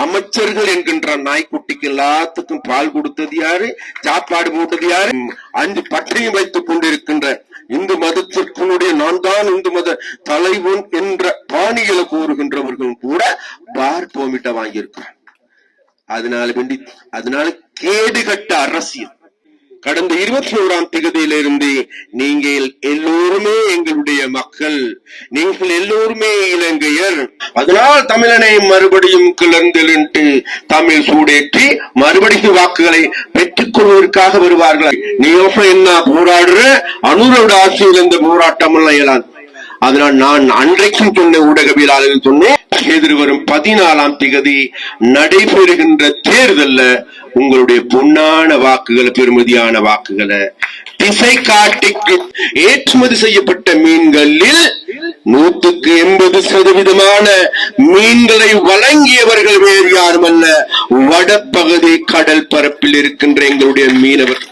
அமைச்சர்கள் என்கின்ற நாய்க்குட்டிக்கு எல்லாத்துக்கும் பால் கொடுத்தது யாரு? சாப்பாடு போட்டது யாரு? அஞ்சு பட்டையும் வைத்துக் கொண்டிருக்கின்ற இந்து மதத்திற்குடைய நான் தான் இந்து மத தலைவன் என்ற பாணிகளை கூறுகின்றவர்களும் கூட பார் போமிட்ட வாங்கியிருக்கிறான் அதனால வேண்டி அதனால கேடுகட்ட அரசியல். கடந்த இருபத்தி ஓராம் திகதியிலிருந்து நீங்கள் எல்லோருமே எங்களுடைய மக்கள். நீங்கள் எல்லோருமே இலங்கையர். அதனால் தமிழனை மறுபடியும் கிளர்ந்தெழுந்து தமிழ் சூடேற்றி மறுபடியும் வாக்குகளை பெற்றுக் கொள்வதற்காக வருவார்கள். நீ என்ன போராடுற? அனுரோட ஆட்சியில் இந்த போராட்டம் எல்லாம் அதனால் நான் அன்றைக்கும் சொன்ன ஊடகவியலாளர்கள் சொன்னேன் எதிர்வரும் பதினாலாம் திகதி நடைபெறுகின்ற தேர்தல்ல உங்களுடைய பொன்னான வாக்குகளை பெருமதியான வாக்குகளை திசை காட்டிக்கு ஏற்றுமதி செய்யப்பட்ட மீன்களில் நூற்றுக்கு எண்பது சதவீதமான மீன்களை வழங்கியவர்கள் வேறு யாருமல்ல வடபகுதி கடல் பரப்பில் இருக்கின்ற எங்களுடைய மீனவர்.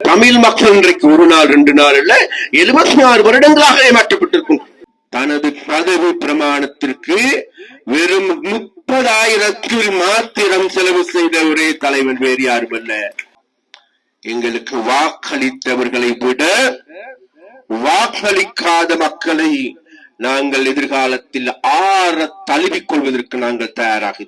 தமிழ் மக்கள் இன்றைக்கு ஒரு நாள் ரெண்டு நாள் இல்ல எழுபத்தி ஆறு வருடங்களாக ஏமாற்றப்பட்டிருக்கும் தனது பதவி பிரமாணத்திற்கு வெறும் முப்பதாயிரத்தில் மாத்திரம் செலவு செய்த ஒரே தலைவன் வேறு யாரும் அல்ல. எங்களுக்கு வாக்களித்தவர்களை விட வாக்களிக்காத மக்களை நாங்கள் எதிர்காலத்தில் ஆற தழுவிக் கொள்வதற்கு நாங்கள் தயாராக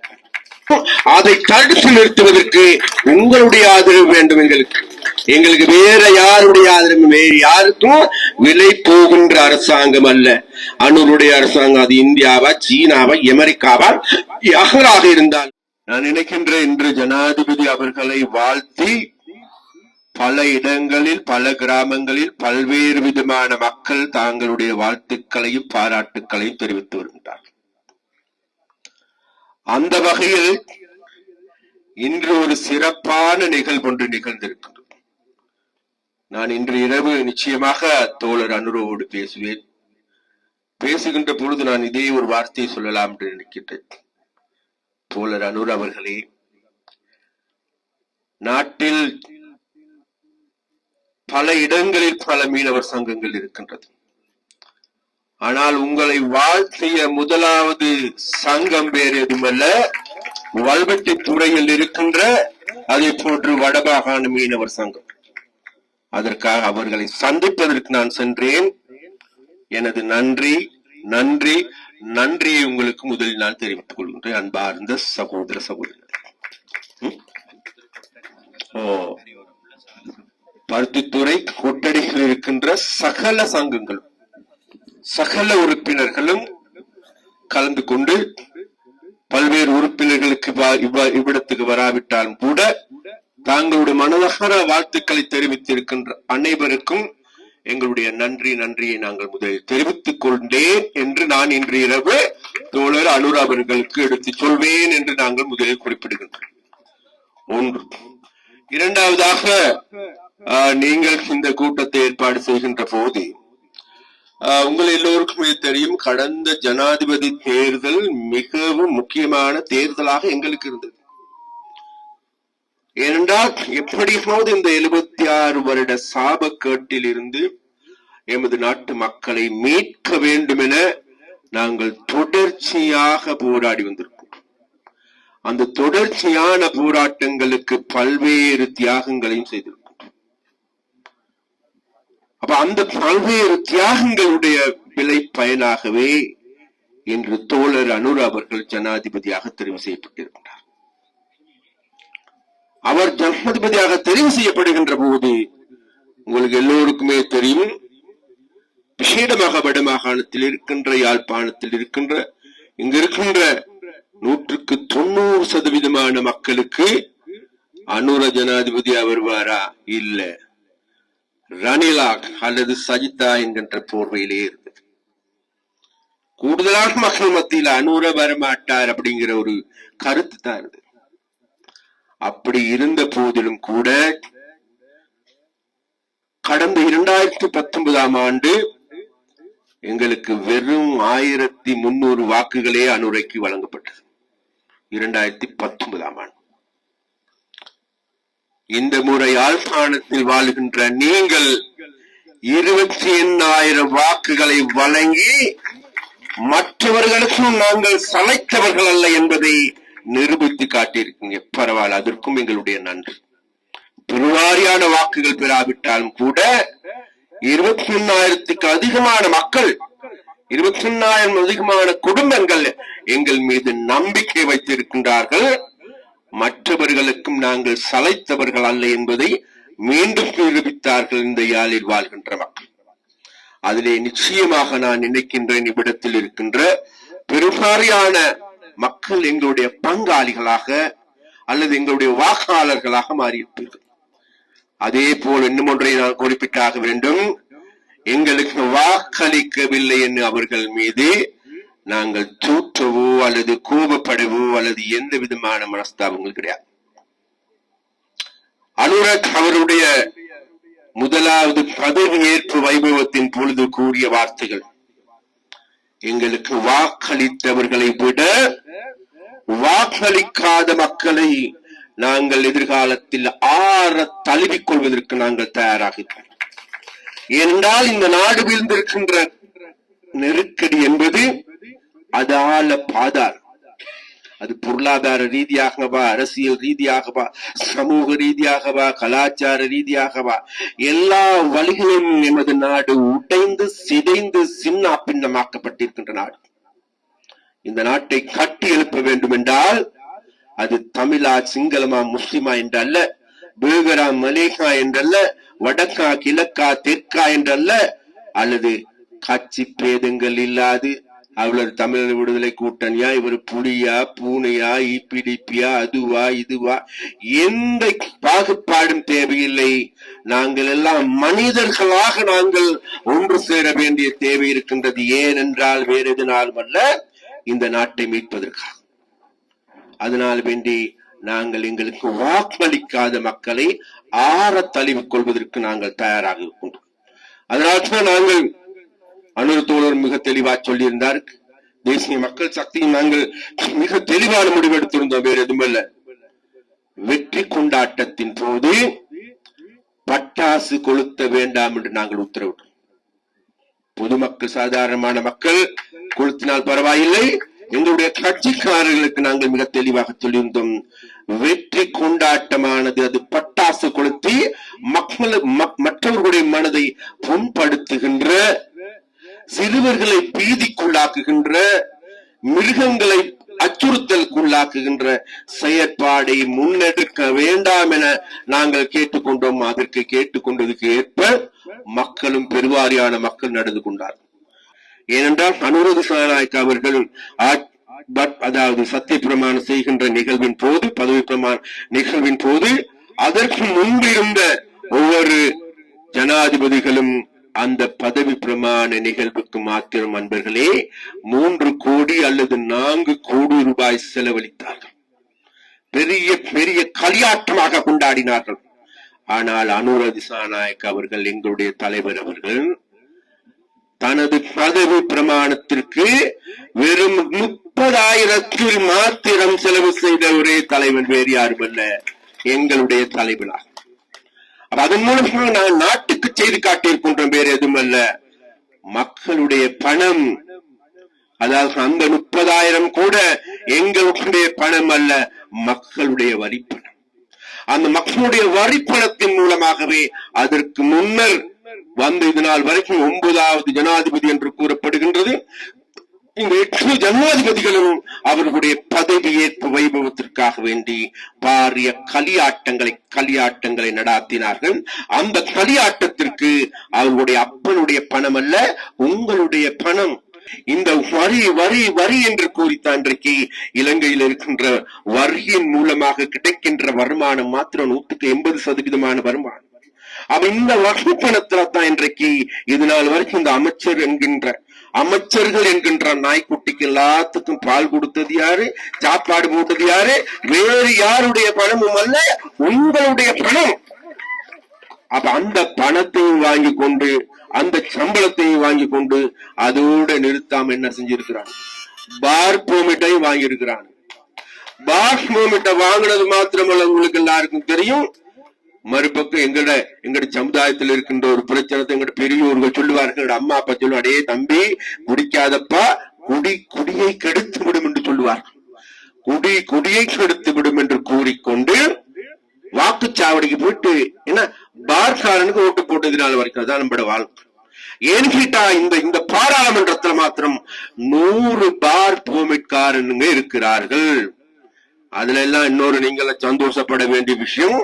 அதை தடுத்து நிறுத்துவதற்கு உங்களுடைய ஆதரவு வேண்டும் எங்களுக்கு. எங்களுக்கு வேற யாருடைய ஆதரவு வேறு யாருக்கும் விலை போகின்ற அரசாங்கம் அல்ல. அன்னூருடைய அரசாங்கம் அது இந்தியாவா சீனாவா அமெரிக்காவா? யாராக இருந்தால். நான் நினைக்கின்ற இன்று ஜனாதிபதி அவர்களை வாழ்த்தி பல இடங்களில் பல கிராமங்களில் பல்வேறு விதமான மக்கள் தாங்களுடைய வாழ்த்துக்களையும் பாராட்டுக்களையும் தெரிவித்து வருகின்றார்கள். அந்த வகையில் இன்று ஒரு சிறப்பான நிகழ்வு ஒன்று நிகழ்ந்திருக்கிறது நான் இன்று இரவு நிச்சயமாக தோழர் அனுரோவோடு பேசுவேன். பேசுகின்ற பொழுது நான் இதே ஒரு வார்த்தையை சொல்லலாம் என்று நினைக்கின்றேன். தோழர் அனுர் அவர்களே நாட்டில் பல இடங்களில் பல மீனவர் சங்கங்கள் இருக்கின்றது. ஆனால் உங்களை வாழ்த்திய முதலாவது சங்கம் வேறு எதுவுமல்ல வல்வெட்டி துறையில் இருக்கின்ற அதே போன்று வடமாகாண மீனவர் சங்கம். அதற்காக அவர்களை சந்திப்பதற்கு நான் சென்றேன். எனது நன்றி நன்றி நன்றியை உங்களுக்கு முதலில் நான் தெரிவித்துக் கொள்கின்றேன் அன்பார்ந்த சகோதர சகோதரர் ஓ. பருத்தித்துறை கொட்டடியில் இருக்கின்ற சகல சங்கங்களும் சகல உறுப்பினர்களும் கலந்து கொண்டு பல்வேறு உறுப்பினர்களுக்கு வா- இவ்விடத்துக்கு வராவிட்டாலும் கூட தாங்களுடைய மனதகர வாழ்த்துக்களை தெரிவித்திருக்கின்ற அனைவருக்கும் எங்களுடைய நன்றி நன்றியை நாங்கள் முதலில் தெரிவித்துக் கொண்டேன் என்று நான் இன்று இரவு தோழர் அனுர் அவர்களுக்கு எடுத்துச் சொல்வேன் என்று நாங்கள் முதலில் குறிப்பிடுகின்றோம். ஒன்று. இரண்டாவதாக ஆஹ், நீங்கள் இந்த கூட்டத்தை ஏற்பாடு செய்கின்ற போது ஆஹ், உங்கள் எல்லோருக்குமே தெரியும் கடந்த ஜனாதிபதி தேர்தல் மிகவும் முக்கியமான தேர்தலாக எங்களுக்கு இருந்தது. ஏனென்றால் எப்படியாவது இந்த எழுபத்தி ஆறு வருட சாபக்கேட்டில் இருந்து எமது நாட்டு மக்களை மீட்க வேண்டும் என நாங்கள் தொடர்ச்சியாக போராடி வந்திருக்கிறோம். அந்த தொடர்ச்சியான போராட்டங்களுக்கு பல்வேறு தியாகங்களையும் செய்திருக்கிறோம். அப்ப அந்த பல்வேறு தியாகங்களுடைய விலை பயனாகவே இன்று தோழர் அனுர் அவர்கள் ஜனாதிபதியாக தெரிவு செய்யப்பட்டிருக்கிறார். அவர் ஜனாதிபதியாக தெரிவு செய்யப்படுகின்ற போது உங்களுக்கு எல்லோருக்குமே தெரியும் விசேடமாக வடமாகாணத்தில் இருக்கின்ற யாழ்ப்பாணத்தில் இருக்கின்ற இங்க இருக்கின்ற நூற்றுக்கு தொண்ணூறு சதவீதமான மக்களுக்கு அனுர ஜனாதிபதியா வருவாரா? இல்ல. ரணிலாக் அல்லது சஜிதா என்கின்ற போர்வையிலே இருந்தது. கூடுதலாக மக்கள் மத்தியில் அனுர வரமாட்டார் அப்படிங்கிற ஒரு கருத்து தான் இருந்தது. அப்படி இருந்த போதிலும் கூட கடந்த இரண்டாயிரத்தி பத்தொன்பதாம் ஆண்டு எங்களுக்கு வெறும் ஆயிரத்தி முன்னூறு வாக்குகளே அனுரைக்கு வழங்கப்பட்டது. இரண்டாயிரத்தி பத்தொன்பதாம் ஆண்டு. இந்த முறை யாழ்ப்பாணத்தில் வாழ்கின்ற நீங்கள் இருபத்தி எண்ணாயிரம் வாக்குகளை வழங்கி மற்றவர்களுக்கும் நாங்கள் சமைத்தவர்கள் அல்ல என்பதை நிரூபித்து காட்டியிருக்கீங்க. பரவாயில்ல அதற்கும் எங்களுடைய நன்றி. பெருவாரியான வாக்குகள் பெறாவிட்டாலும் கூட இருபத்தி ஒன்னாயிரத்துக்கு அதிகமான மக்கள் இருபத்தி ஒன்னாயிரம் அதிகமான குடும்பங்கள் எங்கள் மீது நம்பிக்கை வைத்திருக்கின்றார்கள். மற்றவர்களுக்கும் நாங்கள் சளைத்தவர்கள் அல்ல என்பதை மீண்டும் நிரூபித்தார்கள். இந்த யாழில் வாழ்கின்ற மக்கள். அதிலே நிச்சயமாக நான் நினைக்கின்றேன் இவ்விடத்தில் இருக்கின்ற பெருவாரியான மக்கள் எங்களுடைய பங்காளிகளாக அல்லது எங்களுடைய வாக்காளர்களாக மாறியிருப்பீர்கள் அதே போல் இன்னும் ஒன்றை நான் குறிப்பிட்டாக வேண்டும். எங்களுக்கு வாக்களிக்கவில்லை என்று அவர்கள் மீது நாங்கள் தூற்றவோ அல்லது கோபப்படவோ அல்லது எந்த விதமான மனஸ்தாபங்கள் கிடையாது. அனுரக் அவருடைய முதலாவது பதவி ஏற்பு வைபவத்தின் பொழுது கூறிய வார்த்தைகள் எங்களுக்கு வாக்களித்தவர்களை விட வாக்களிக்காத மக்களை நாங்கள் எதிர்காலத்தில் ஆற தழுவிக் கொள்வதற்கு நாங்கள் தயாராக என்றால் இந்த நாடு வீழ்ந்திருக்கின்ற நெருக்கடி என்பது அதால பாதார் அது பொருளாதார ரீதியாகவா அரசியல் ரீதியாகவா சமூக ரீதியாகவா கலாச்சார ரீதியாகவா எல்லா வழிகளிலும் எமது நாடு உடைந்து சிதைந்து சின்ன பின்னமாக்கப்பட்டிருக்கின்ற நாடு. இந்த நாட்டை கட்டி எழுப்ப வேண்டும் என்றால் அது தமிழா சிங்களமா முஸ்லிமா என்றல்ல பேகரா மலேகா என்றல்ல வடக்கா கிழக்கா தெற்கா என்றல்ல அல்லது கட்சி பேதங்கள் இல்லாது அவளர் தமிழர் விடுதலை கூட்டணியா? இவர் புலியா பூனையா இபிடிபியா அதுவா இதுவா? எந்த பாகுபாடும் தேவையில்லை. நாங்கள் எல்லாம் மனிதர்களாக நாங்கள் ஒன்று சேர வேண்டிய தேவை இருக்கின்றது. ஏனென்றால் வேறு எதனாலும் அல்ல இந்த நாட்டை மீட்பதற்காக. அதனால் வேண்டி நாங்கள் எங்களுக்கு வாக்களிக்காத மக்களை ஆற தழுவிக் கொள்வதற்கு நாங்கள் தயாராக இருக்கின்றோம். அதனால்தான் நாங்கள் அனுர்தோழர் மிக தெளிவா சொல்லியிருந்தார். தேசிய மக்கள் சக்தியும் நாங்கள் மிக தெளிவான முடிவெடுத்திருந்தோம் வேற எதுவும் இல்ல. வெற்றி கொண்டாட்டத்தின் போது பட்டாசு கொளுத்த வேண்டாம் என்று நாங்கள் உத்தரவிட்டோம். பொதுமக்கள் சாதாரணமான மக்கள் கொளுத்தினால் பரவாயில்லை. எங்களுடைய கட்சிக்காரர்களுக்கு நாங்கள் மிக தெளிவாக சொல்லியிருந்தோம் வெற்றி கொண்டாட்டமானது அது பட்டாசு கொளுத்தி மக்கள் மற்றவர்களுடைய மனதை புண்படுத்துகின்ற சிறுவர்களை பீதிக்குள்ளாக்குகின்ற மிருகங்களை அச்சுறுத்தலுக்குள்ளாக்குகின்ற செயற்பாடை முன்னெடுக்க வேண்டாம் என நாங்கள் கேட்டுக்கொண்டோம். அதற்கு கேட்டுக்கொண்டதுக்கு ஏற்ப மக்களும் பெருவாரியான மக்கள் நடந்து கொண்டார். ஏனென்றால் அனுரத சனாயக் அவர்கள் பட்- அதாவது சத்திய பிரமாணம் செய்கின்ற நிகழ்வின் போது பதவி பிரமாண நிகழ்வின் போது அதற்கு முன்பிருந்த ஒவ்வொரு ஜனாதிபதிகளும் அந்த பதவி பிரமாண நிகழ்வுக்கு மாத்திரம் அன்பர்களே மூன்று கோடி அல்லது நான்கு கோடி ரூபாய் செலவழித்தார்கள். பெரிய பெரிய களியாட்டமாக கொண்டாடினார்கள். ஆனால் அனுர திசாநாயக் அவர்கள் எங்களுடைய தலைவர் அவர்கள் தனது பதவி பிரமாணத்திற்கு வெறும் முப்பதாயிரத்தில் மாத்திரம் செலவு செய்த ஒரே தலைவன் வேறு யாரும் அல்ல எங்களுடைய தலைவனாக அதன் மூலமாக நான் நாட்டுக்கு செய்து காட்டியிருக்கின்றோம் வேறு எதுவும் அல்ல மக்களுடைய பணம் அதாவது அந்த முப்பதாயிரம் கூட எங்களுடைய பணம் அல்ல மக்களுடைய வரிப்பணம். அந்த மக்களுடைய வரிப்பணத்தின் மூலமாகவே அதற்கு முன்னர் வந்த இதனால் வரைக்கும் ஒன்பதாவது ஜனாதிபதி என்று கூறப்படுகின்றது. இந்த எட்டு ஜனாதிபதிகளும் அவர்களுடைய பதவி ஏற்பு வைபவத்திற்காக வேண்டி பாரிய களியாட்டங்களை களியாட்டங்களை நடாத்தினார்கள். அந்த களியாட்டத்திற்கு அவர்களுடைய அப்பனுடைய பணம் அல்ல உங்களுடைய பணம். இந்த வரி வரி வரி என்று கூறித்தான் இன்றைக்கு இலங்கையில் இருக்கின்ற வரியின் மூலமாக கிடைக்கின்ற வருமானம் மாத்திரம் நூற்றுக்கு எண்பது சதவீதமான வருமானம். அவ இந்த வரி பணத்துல தான் இன்றைக்கு இது நாள் வரைக்கும் இந்த அமைச்சர் என்கின்ற அமைச்சர்கள் என்கின்ற நாய்க்குட்டிக்கு எல்லாத்துக்கும் பால் கொடுத்தது யாரு? சாப்பாடு போட்டது யாரு? வேறு யாருடைய பணமும் அல்ல உங்களுடைய பணம். அப்ப அந்த பணத்தையும் வாங்கி கொண்டு அந்த சம்பளத்தையும் வாங்கி கொண்டு அதோட நிறுத்தாம என்ன செஞ்சிருக்கிறான்? பார் பெர்மிட்டையும் வாங்கி இருக்கிறான் பார் பெர்மிட்டை வாங்கினது மாத்திரமல்ல உங்களுக்கு எல்லாருக்கும் தெரியும். மறுபக்கம் எங்கட எங்கட சமுதாயத்தில் இருக்கின்ற ஒரு பிரச்சனை எங்கட பெரியோர்கள் சொல்லுவார்கள் எங்கட அம்மா அப்பா சொல்லுவார் அடே தம்பி குடிக்காதப்பா குடி குடியை கெடுத்து விடும் என்று சொல்லுவார்கள். குடி குடியை கெடுத்து விடும் என்று கூறிக்கொண்டு வாக்குச்சாவடிக்கு போயிட்டு என்ன பார்காரனுக்கு ஓட்டு போட்டதினால வரைக்கும் அதான் நம்மளோட வாழ்க்கை. ஏன்னு கேட்டா இந்த இந்த பாராளுமன்றத்துல மாத்திரம் நூறு பார் பெர்மிட்காரனுங்க இருக்கிறார்கள். அதுல எல்லாம் இன்னொரு நீங்கள சந்தோஷப்பட வேண்டிய விஷயம்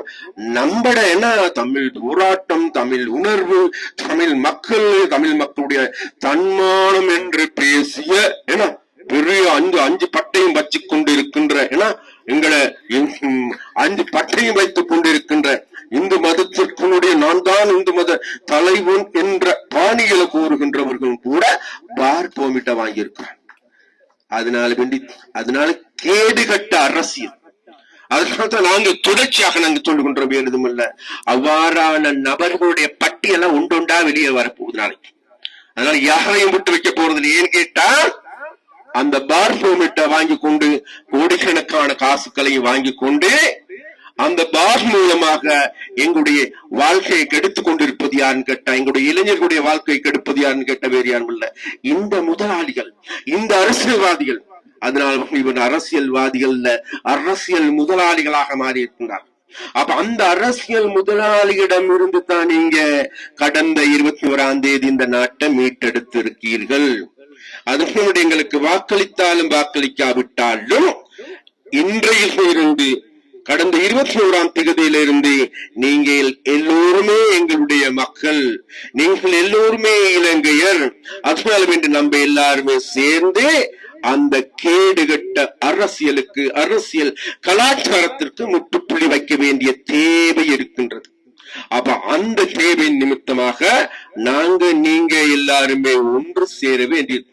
நம்மட என்ன? தமிழ் போராட்டம் தமிழ் உணர்வு தமிழ் மக்கள் தமிழ் மக்களுடைய தன்மானம் என்று பேசிய என்ன? பெரிய அஞ்சு அஞ்சு பட்டையும் வச்சு கொண்டு இருக்கின்ற ஏன்னா எங்களை அஞ்சு பட்டையும் வைத்துக் கொண்டிருக்கின்ற இந்து மதத்திற்குடைய நான் தான் இந்து மத தலைவன் என்ற பாணிகளை கூறுகின்றவர்களும் கூட பார்ப்போமிட்ட வாங்கியிருக்கிறான் அதனால வேண்டி அதனால கேடுகட்ட அரசியல் அதனால நாங்க தொடர்ச்சியாக நாங்க சொல்லுகின்றோம் வேறதும் இல்ல அவ்வாறான நபர்களுடைய பட்டியெல்லாம் உண்டுண்டா வெளியே வரப்போகுது நாளைக்கு அதனால யாரையும் விட்டு வைக்க போறது இல்லை. ஏன்னு கேட்டா அந்த பார் வாங்கி கொண்டு கோடிக்கணக்கான காசுகளையும் வாங்கி கொண்டு அந்த பார் மூலமாக எங்களுடைய வாழ்க்கையை கெடுத்துக் கொண்டிருப்பது யாருன்னு கேட்டா எங்களுடைய இளைஞர்களுடைய வாழ்க்கையை கெடுப்பது யான்னு கேட்ட வேறு யாரும் இல்ல. இந்த முதலாளிகள் இந்த அரசியல்வாதிகள் அதனால் இவன் அரசியல்வாதிகள்ல அரசியல் முதலாளிகளாக மாறி இருக்கின்றார் அப்ப அந்த அரசியல் முதலாளியிடம் இருந்து தான் நீங்க கடந்த இருபத்தி ஓராம் தேதி இந்த நாட்டை மீட்டெடுத்திருக்கீர்கள். அதற்கு எங்களுக்கு வாக்களித்தாலும் வாக்களிக்காவிட்டாலும் இன்றைய கடந்த இருபத்தி ஓராம் திகதியிலிருந்து நீங்கள் எல்லோருமே எங்களுடைய மக்கள். நீங்கள் எல்லோருமே இலங்கையர். அதனாலும் என்று நம்ம எல்லாருமே சேர்ந்து அந்த கேடுகட்ட அரசியலுக்கு அரசியல் கலாச்சாரத்திற்கு முற்றுப்புள்ளி வைக்க வேண்டிய தேவை இருக்கின்றது. அப்ப அந்த தேவை நிமித்தமாக நாங்க நீங்க எல்லாருமே ஒன்று சேர வேண்டியது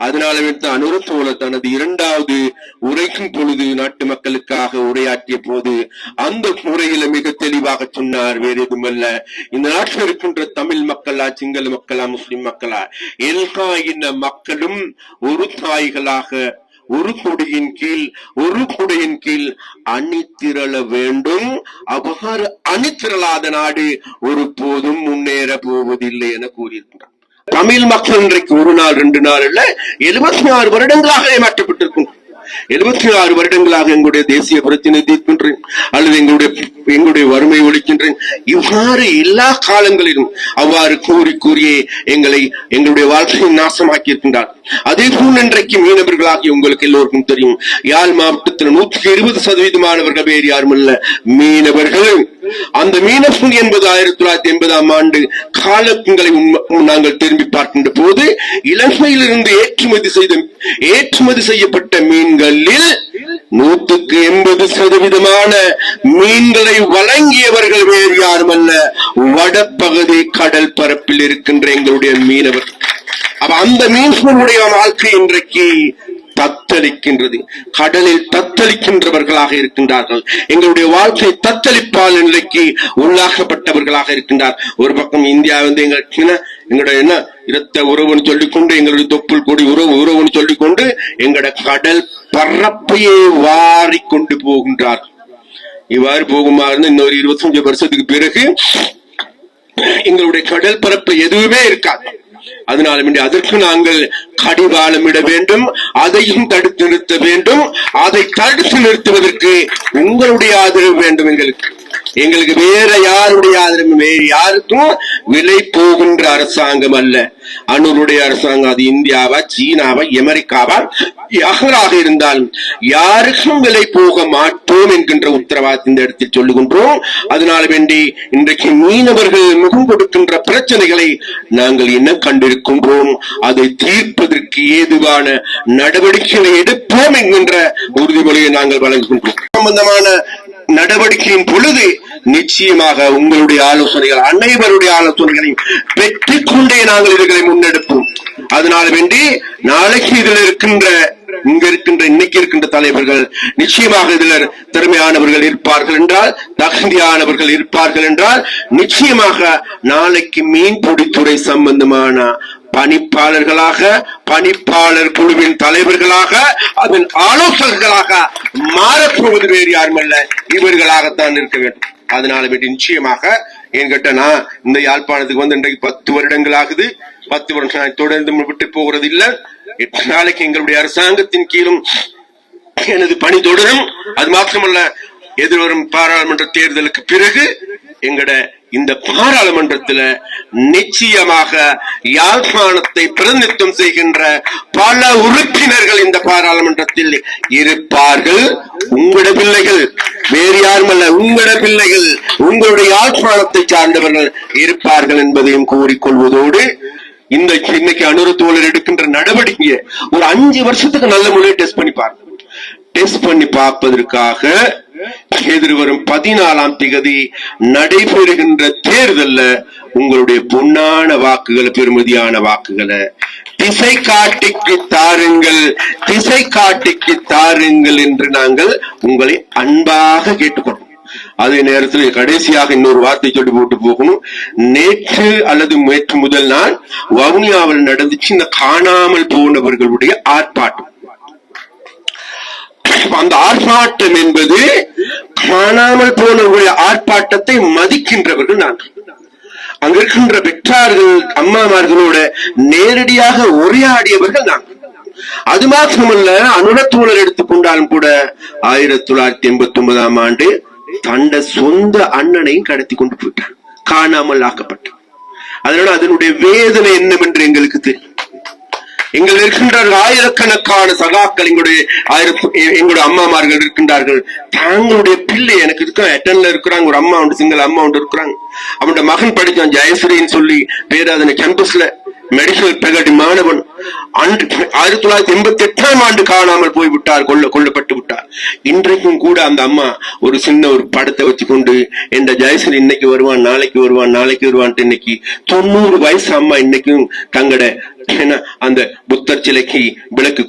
அதனால வைத்து அனுரத்தோல தனது இரண்டாவது உரைக்கும் பொழுது நாட்டு மக்களுக்காக உரையாற்றிய போது அந்த உரையில மிக தெளிவாக சொன்னார் வேறு எதுவுமல்ல இந்த நாட்டில் இருக்கின்ற தமிழ் மக்களா சிங்கள மக்களா முஸ்லிம் மக்களா எல்லா இன மக்களும் ஒரு தாய்களாக ஒரு கொடியின் கீழ் ஒரு கொடியின் கீழ் அணித்திரள வேண்டும். அவ்வாறு அணித்திரளாத நாடு ஒருபோதும் முன்னேற போவதில்லை என கூறியிருக்கிறார். தமிழ் மக்கள் இன்றைக்கு ஒரு நாள் ரெண்டு நாள் இல்ல எழுபத்தி ஆறு வருடங்களாக ஏமாற்றப்பட்டிருக்கும் எழுபத்தி ஆறு வருடங்களாக எங்களுடைய தேசிய பிரதிநிதிக்கின்றேன் அல்லது எங்களுடைய எங்களுடைய வறுமை ஒழிக்கின்றேன் இவ்வாறு எல்லா காலங்களிலும் அவ்வாறு கூறி கூறியே எங்களை எங்களுடைய வாழ்க்கையை நாசமாக்கி இருக்கின்றார் அதே போல் இன்றைக்கு மீனவர்களாகி உங்களுக்கு எல்லோருக்கும் தெரியும். யாழ் மாவட்டத்தில் நூற்றி இருபது சதவீதமானவர்கள் வேறு யாரும் அல்ல. மீனவர்கள். அந்த மீனவர்கள் என்பது ஆயிரத்தி தொள்ளாயிரத்தி எண்பதாம் ஆண்டு காலங்களை நாங்கள் திரும்பி பார்க்கின்ற போது இலங்கையிலிருந்து ஏற்றுமதி செய்த ஏற்றுமதி செய்யப்பட்ட மீன்கள் மீன்களில் நூற்றுக்கு எண்பது சதவீதமான மீன்களை வழங்கியவர்கள் வேறு யாரும் அல்ல வடபகுதி கடல் பரப்பில் இருக்கின்ற எங்களுடைய மீனவர். அப்ப அந்த மீன்களுடைய வாழ்க்கை இன்றைக்கு தத்தளிக்கின்றது. கடலில் தத்தளிக்கின்றவர்களாக இருக்கின்றார்கள். எங்களுடைய வாழ்க்கை தத்தளிப்பால் நிலைக்கு உள்ளாக்கப்பட்டவர்களாக இருக்கின்றார். ஒரு பக்கம் இந்தியா வந்து எங்களுக்கு எங்களுடைய என்ன இரத்த உறவுன்னு சொல்லிக்கொண்டு எங்களுடைய தொப்புள் கொடி உறவு உறவுன்னு சொல்லிக்கொண்டு எங்களோட கடல் பரப்பையே வாரி கொண்டு போகின்றார். இவ்வாறு போகுமா இருந்து இன்னொரு இருபத்தஞ்சு வருஷத்துக்கு பிறகு எங்களுடைய கடல் பரப்பு எதுவுமே இருக்காது. அதனால வேண்டி அதற்கு நாங்கள் கடிவாளமிட வேண்டும் அதையும் தடுத்து நிறுத்த வேண்டும். அதை தடுத்து நிறுத்துவதற்கு உங்களுடைய ஆதரவு வேண்டும் எங்களுக்கு. எங்களுக்கு வேற யாருடைய ஆதரவு வேறு யாருக்கும் விலை போகின்ற அரசாங்கம் அல்ல. அன்னூருடைய அரசாங்கம் அது இந்தியாவா சீனாவா அமெரிக்காவா? யாராக இருந்தாலும் யாருக்கும் விலை போக மாட்டோம் என்கின்ற உத்தரவாதத்தை இந்த இடத்தில் சொல்லுகின்றோம். அதனால வேண்டி இன்றைக்கு மீனவர்கள் முகம் கொடுக்கின்ற பிரச்சனைகளை நாங்கள் என்ன கண்டிருக்கின்றோம்? அதை தீர்ப்பதற்கு ஏதுவான நடவடிக்கைகளை எடுப்போம் என்கின்ற உறுதிமொழியை நாங்கள் வழங்குகின்றோம். சம்பந்தமான நடவடிக்கையின் பொழுது நிச்சயமாக உங்களுடைய ஆலோசனைகள் அனைவருடைய ஆலோசனைகளையும் பெற்றுக்கொண்டே நாங்கள் இதுகளை முன்னெடுப்போம். அதனால வேண்டி நாளைக்கு இதில் இருக்கின்ற இங்க இருக்கின்ற இன்னைக்கு இருக்கின்ற தலைவர்கள் நிச்சயமாக இதில் திறமையானவர்கள் இருப்பார்கள் என்றால் தகுதியானவர்கள் இருப்பார்கள் என்றால் நிச்சயமாக நாளைக்கு மீன்பிடித்துறை சம்பந்தமான பணிப்பாளர்களாக பணிப்பாளர் குழுவின் தலைவர்களாக அதன் ஆலோசகர்களாக மாறப்போவது வேறு யாருமல்ல. இவர்களாகத்தான் இருக்க வேண்டும். அதனால வேண்டி நிச்சயமாக என்கிட்ட நான் இந்த யாழ்ப்பாணத்துக்கு வந்து இன்றைக்கு பத்து வருடங்கள் ஆகுது. பத்து வருஷம் தொடர்ந்து விட்டு போகிறது இல்லை. எட்டு நாளைக்கு எங்களுடைய அரசாங்கத்தின் கீழும் எனது பணி தொடரும். அது மாத்திரமல்ல எதிர்வரும் பாராளுமன்ற தேர்தலுக்கு பிறகு எங்கட இந்த பாராளுமன்றத்தில் நிச்சயமாக யாழ்ப்பாணத்தை பிரதிநிதித்துவம் செய்கின்ற பல உறுப்பினர்கள் இந்த பாராளுமன்றத்தில் இருப்பார்கள். உங்களோட பிள்ளைகள் வேறு யாரும் அல்ல உங்களோட பிள்ளைகள் உங்களுடைய யாழ்ப்பாணத்தை சார்ந்தவர்கள் இருப்பார்கள் என்பதையும் கூறிக்கொள்வதோடு இந்த இன்னைக்கு அனுர தோழர் எடுக்கின்ற நடவடிக்கையை ஒரு அஞ்சு வருஷத்துக்கு நல்ல முறையை டெஸ்ட் பண்ணி பாருங்க டெஸ்ட் பண்ணி பார்ப்பதற்காக எதிர்வரும் பதினாலாம் திகதி நடைபெறுகின்ற தேர்தல்ல உங்களுடைய பொன்னான வாக்குகளை பெருமதியான வாக்குகளை. திசை காட்டிக்கு தாருங்கள் திசை காட்டிக்கு தாருங்கள் என்று நாங்கள் உங்களை அன்பாக கேட்டுக்கொள்வோம். அதே நேரத்தில் கடைசியாக இன்னொரு வார்த்தை சொல்லி போட்டு போகணும். நேற்று அல்லது நேற்று முதல் நாள் வவுனியாவில் நடந்துச்சு இந்த காணாமல் போனவர்களுடைய ஆர்ப்பாட்டம். அந்த ஆர்ப்பாட்டம் என்பது காணாமல் போனவர்களுடைய ஆர்ப்பாட்டத்தை மதிக்கின்றவர்கள் நாங்கள் அங்க இருக்கின்ற பெற்றார்கள் அம்மாமார்களோட நேரடியாக உரையாடியவர்கள் நாங்கள் அது மாத்திரமல்ல அனுரத்தூழல் எடுத்துக்கொண்டாலும் கூட ஆயிரத்தி தொள்ளாயிரத்தி எண்பத்தி ஒன்பதாம் ஆண்டு தண்ட சொந்த அண்ணனையும் கடத்தி கொண்டு போயிட்டான். காணாமல் ஆக்கப்பட்டான். அதனால அதனுடைய வேதனை என்னவென்று எங்களுக்கு தெரியும். எங்கள் இருக்கின்றார்கள் ஆயிரக்கணக்கான சகாக்கள் எங்களுடைய ஆயிரத்து எங்களுடைய அம்மாமார்கள் இருக்கின்றார்கள். தாங்களுடைய பிள்ளை எனக்கு இருக்க எட்டன்ல இருக்கிறாங்க ஒரு அம்மா உண்டு சிங்கிள் அம்மா உண்டு இருக்கிறாங்க. அவனோட மகன் படித்தான் ஜெயஸ்ரீன்னு சொல்லி பேராதனை கேம்பஸ்ல மெடிக்கல் பிரகடி மாணவன். அன்று ஆயிரத்தி தொள்ளாயிரத்தி எண்பத்தி எட்டாம் ஆண்டு காணாமல் போய் விட்டார் கொல்ல கொல்லப்பட்டு விட்டார். இன்றைக்கும் கூட அந்த அம்மா ஒரு சின்ன ஒரு படத்தை வச்சுக்கொண்டு இந்த ஜெயஸ்ரீ இன்னைக்கு வருவான் நாளைக்கு வருவான் நாளைக்கு வருவான்ட்டு இன்னைக்கு தொண்ணூறு வயசு அம்மா இன்னைக்கும் தங்கட என்ன? அந்த புத்தர் சிலைக்கு விளக்கு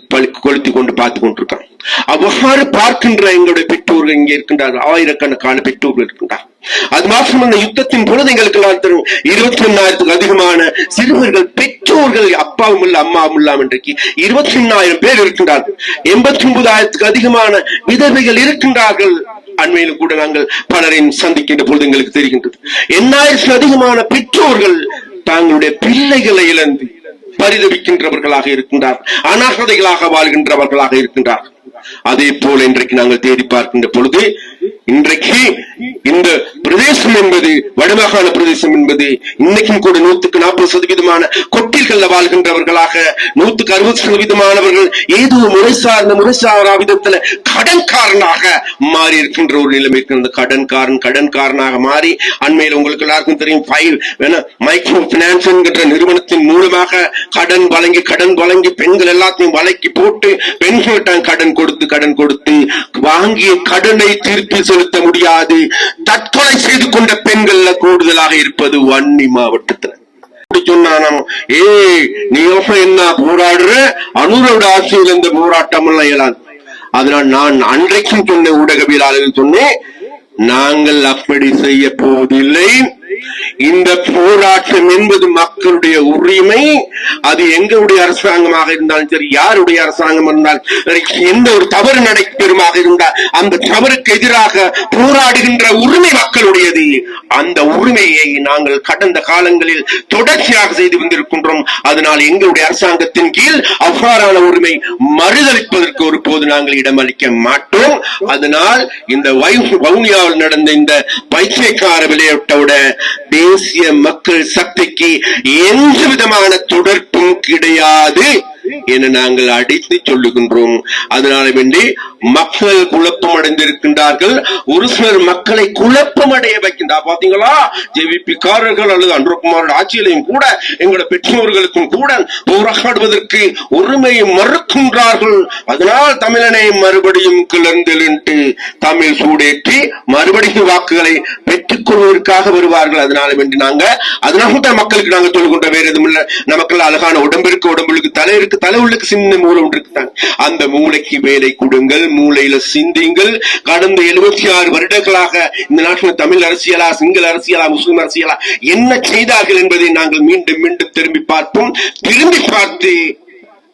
கொளுத்தி கொண்டு பார்த்து கொண்டிருக்கான். அவ்வாறு பார்க்கின்ற எங்களுடைய பெற்றோர்கள் இங்கே இருக்கின்றார்கள். ஆயிரக்கணக்கான பெற்றோர்கள் இருக்கின்றார் அது மாத்திரம் அந்த யுத்தத்தின் பொழுது எங்களுக்கு எல்லாம் இருபத்தி ஒன்னாயிரத்துக்கு அதிகமான சிறுவர்கள் பெற்றோர்கள் அப்பாவும் இல்ல அம்மாவும் இல்லாம இன்றைக்கு இருபத்தி ஒன்னாயிரம் பேர் இருக்கின்றார்கள். எண்பத்தி ஒன்பதாயிரத்துக்கு அதிகமான விதவைகள் இருக்கின்றார்கள். அண்மையிலும் கூட நாங்கள் பலரையும் சந்திக்கின்ற பொழுது எங்களுக்கு தெரிகின்றது. எண்ணாயிரத்துக்கு அதிகமான பெற்றோர்கள் தங்களுடைய பிள்ளைகளை இழந்து பரிதவிக்கின்றவர்களாக இருக்கின்றார். அனாகதைகளாக வாழ்கின்றவர்களாக இருக்கின்றார். அதே போல இன்றைக்கு நாங்கள் தேடி பார்க்கின்ற பொழுது இன்றைக்கு இந்த பிரதேசம் என்பது வடமாகாண பிரதேசம் என்பது இன்னைக்கும் கூட நூத்துக்கு நாற்பது சதவீதமான கொட்டில்கள்ல வாழ்கின்றவர்களாக நூத்துக்கு அறுபது சதவீதமானவர்கள் ஏதோ முறை சார்ந்த முறை சாரா விதத்துல கடன்காரனாக மாறி இருக்கின்ற ஒரு நிலைமை இருக்கிறது. கடன்காரன் கடன்காரனாக மாறி அண்மையில் உங்களுக்கு எல்லாருக்கும் தெரியும் ஃபைவ் மைக்ரோ பினான்ஸ் என்கின்ற நிறுவனத்தின் மூலமாக கடன் வழங்கி கடன் வழங்கி பெண்கள் எல்லாத்தையும் வழக்கி போட்டு பெண்கள்கிட்ட கடன் கொடுத்து கடன் கொடுத்து வாங்கிய கடனை தீர்த்து திருப்பி செலுத்த முடியாது. தற்கொலை செய்து கொண்ட பெண்கள்ல கூடுதலாக இருப்பது வன்னி மாவட்டத்தில். ஏ நீ என்ன போராடுற? அனுரோட ஆட்சியில் இந்த போராட்டம் எல்லாம் இயலாது. அதனால் நான் அன்றைக்கும் சொன்ன ஊடகவியலாளர்கள் சொன்னேன் நாங்கள் அப்படி செய்ய போவதில்லை. இந்த போராட்டம் என்பது மக்களுடைய உரிமை. அது எங்களுடைய அரசாங்கமாக இருந்தாலும் சரி யாருடைய அரசாங்கம் இருந்தாலும் எந்த ஒரு தவறு நடைபெறுமாக இருந்தால் அந்த தவறுக்கு எதிராக போராடுகின்ற உரிமை மக்களுடையது. அந்த உரிமையை நாங்கள் கடந்த காலங்களில் தொடர்ச்சியாக செய்து வந்திருக்கின்றோம். அதனால் எங்களுடைய அரசாங்கத்தின் கீழ் அவ்வாறான உரிமை மறுதளிப்பதற்கு ஒரு போது நாங்கள் இடமளிக்க மாட்டோம். அதனால் இந்த வவுனியாவில் நடந்த இந்த பைத்தியக்கார விளையாட்டோட தேசிய மக்கள் சக்திக்கு எந்த விதமான தொடர்பும் கிடையாது என நாங்கள் அடித்து சொல்லுகின்றோம். அதனால வேண்டி மக்கள் குழப்பம் அடைந்திருக்கின்றார்கள். ஒரு சிலர் மக்களை குழப்பம் அடைய வைக்கின்றார். பாத்தீங்களா? ஜேவிபி அல்லது அன்றுகுமாரோட ஆட்சியிலையும் கூட எங்களோட பெற்றோர்களுக்கும் கூட போராடுவதற்கு உரிமையை மறுக்கின்றார்கள். அதனால் தமிழனை மறுபடியும் கிளர்ந்தெழுந்து தமிழ் சூடேற்றி மறுபடியும் வாக்குகளை பெற்றுக் கொள்வதற்காக வருவார்கள் அதனால வேண்டி நாங்க அதனால தான் மக்களுக்கு நாங்க சொல்லுகின்ற வேற எதுவும் இல்ல. நமக்கு அழகான உடம்பு இருக்கு. உடம்புக்கு தலை இருக்கு. தலை உள்ளுக்கு சின்ன மூளை ஒன்று இருக்குதாங்க. அந்த மூளைக்கு வேலை கொடுங்கள். மூளையில சிந்திங்கள் கடந்த எழுபத்தி ஆறு வருடங்களாக இந்த நாட்டில் தமிழ் அரசியலா சிங்கள அரசியலா முஸ்லிம் அரசியலா என்ன செய்தார்கள் என்பதை நாங்கள் மீண்டும் மீண்டும் திரும்பி பார்ப்போம். திரும்பி பார்த்து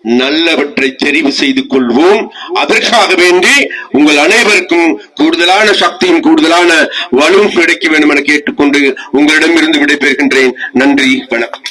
நல்லவற்றை தெரிவு செய்து கொள்வோம். அதற்காக வேண்டி உங்கள் அனைவருக்கும் கூடுதலான சக்தியும் கூடுதலான வலுவும் கிடைக்க வேண்டும் என கேட்டுக்கொண்டு உங்களிடமிருந்து விடைபெறுகின்றேன். நன்றி வணக்கம்.